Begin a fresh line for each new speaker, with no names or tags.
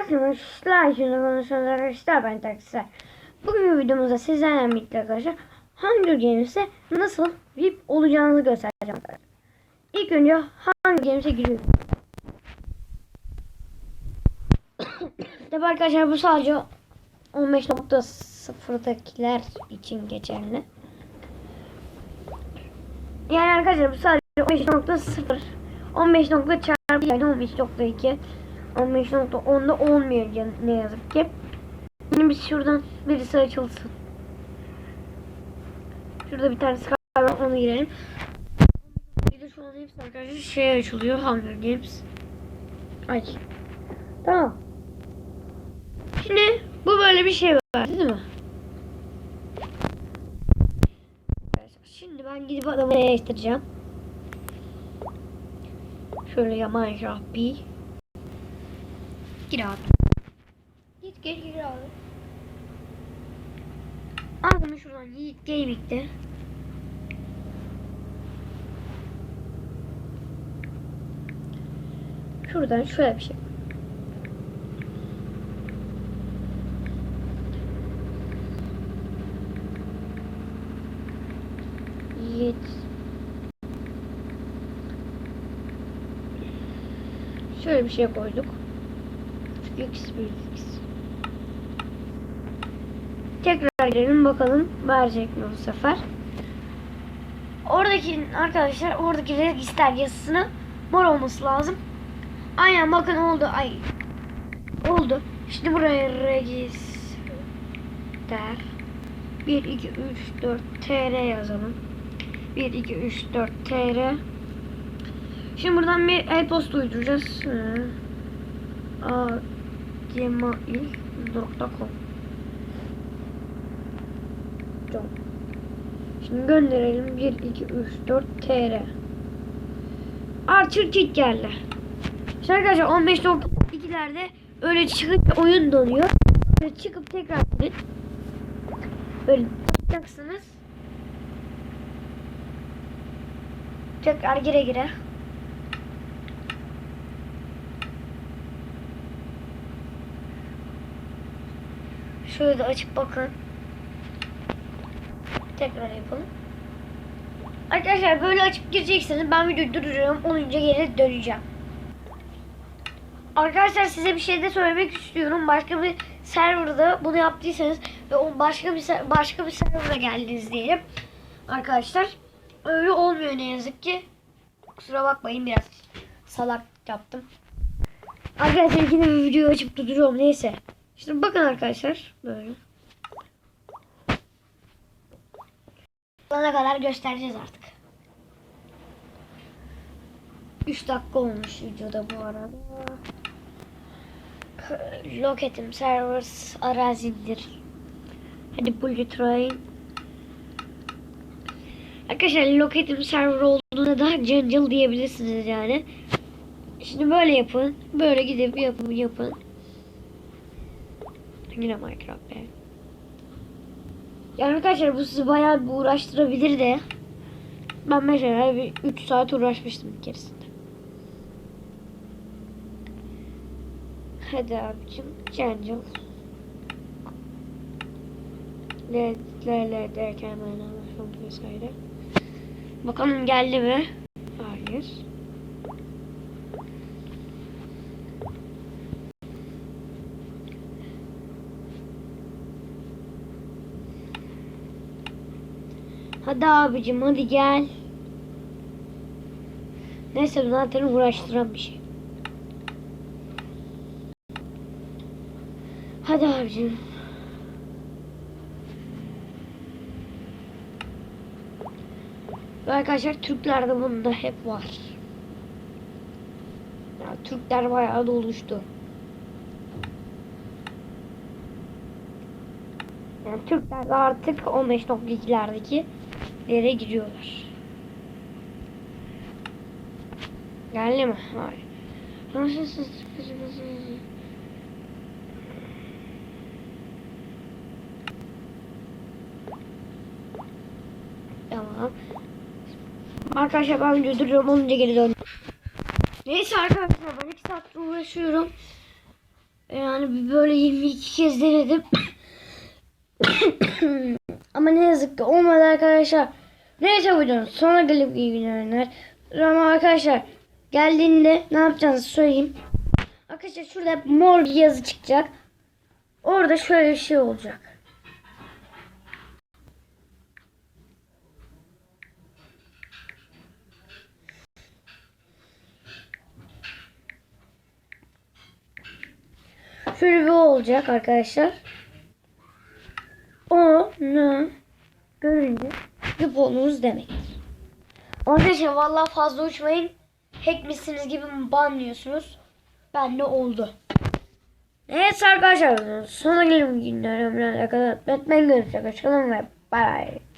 Arkadaşlar şimdi konuşuyoruz arkadaşlar ben taksiciler. Bugün videomuzda sizlerle birlikte arkadaşlar Hunger Games'e nasıl VIP olacağınızı göstereceğim arkadaşlar. İlk önce Hunger Games'e giriyoruz. Tabi arkadaşlar bu sadece 15.0'dakiler için geçerli. Yani arkadaşlar bu sadece 15.0 15 nokta çarpı yani 15.2 15.10'da olmuyor ne yazık ki. Şimdi biz şuradan birisi açılsın. Şurada bir tane Sky var onu girelim. Bir şu an hepsi arkadaşlar şey açılıyor Hunger Games. Ay. Tamam. Şimdi bu böyle bir şey var değil mi? Şimdi ben gidip adamı değiştireceğim. Şöyle ya Minecraft bir. Gir abi. Git gel gir abi. Al bunu şuradan Yiğit Gaming'de. Şuradan şöyle bir şey. Yiğit. Şöyle bir şey koyduk. X. Tekrar girelim bakalım verecek mi bu sefer. Oradaki arkadaşlar oradaki register yazısını mor olması lazım. Aynen bakın oldu. Ay. Oldu. Şimdi buraya register 1 2 3 4 TR yazalım. 1 2 3 4 TR Şimdi buradan bir e-posta uyduracağız. A gmail.com Şimdi gönderelim 1 2 3 4 TR. Archer Kit geldi. Şimdi arkadaşlar 15.2'lerde öyle çıkıp oyun donuyor. Böyle çıkıp tekrar gidin. Böyle yapacaksınız. Tekrar gire gire. Şöyle de açıp bakın. Tekrar yapalım. Arkadaşlar böyle açıp gireceksiniz. Ben videoyu durduruyorum. Olunca geri döneceğim. Arkadaşlar size bir şey de söylemek istiyorum. Başka bir serverda bunu yaptıysanız ve o başka bir başka bir serverda geldiniz diyelim. Arkadaşlar öyle olmuyor ne yazık ki. Kusura bakmayın biraz salak yaptım. Arkadaşlar yine bir video açıp durduruyorum neyse. Şimdi bakın arkadaşlar böyle. Bana kadar göstereceğiz artık. 3 dakika olmuş videoda bu arada. Locatim servers arazidir. Hadi bullet train. Arkadaşlar locatim server olduğunda da jungle diyebilirsiniz yani. Şimdi böyle yapın. Böyle gidip yapın yapın. Yine Minecraft be. Yani arkadaşlar bu sizi bayağı bir uğraştırabilir de. Ben mesela bir 3 saat uğraşmıştım bir keresinde. Hadi abicim. Jungle. L, L, L derken ben anlaşıldı vesaire. Bakalım geldi mi? Hayır. Hadi abicim hadi gel. Neyse zaten uğraştıran bir şey. Hadi abicim. Arkadaşlar Türklerde bunda hep var. Ya, Türkler bayağı da Yani Türkler de artık 15.2'lerdeki yere gidiyorlar. Geldi mi? Hayır. Nasıl Tamam. Arkadaşlar ben video duruyorum olunca geri dön. Neyse arkadaşlar ben 2 saattir uğraşıyorum. Yani böyle 22 kez denedim. Ama ne yazık ki olmadı arkadaşlar. Neyse videonun sonra gelip iyi günler. Ama arkadaşlar geldiğinde ne yapacağınızı söyleyeyim. Arkadaşlar şurada mor bir yazı çıkacak. Orada şöyle bir şey olacak. Şöyle bir olacak arkadaşlar. Onu görünce kuponunuz demektir. Arkadaşlar vallahi fazla uçmayın. Hack misiniz gibi banlıyorsunuz. Ben de oldu. Evet arkadaşlar sonra gelin günler ömrüne kadar Batman görüşecek. Hoşçakalın ve bye.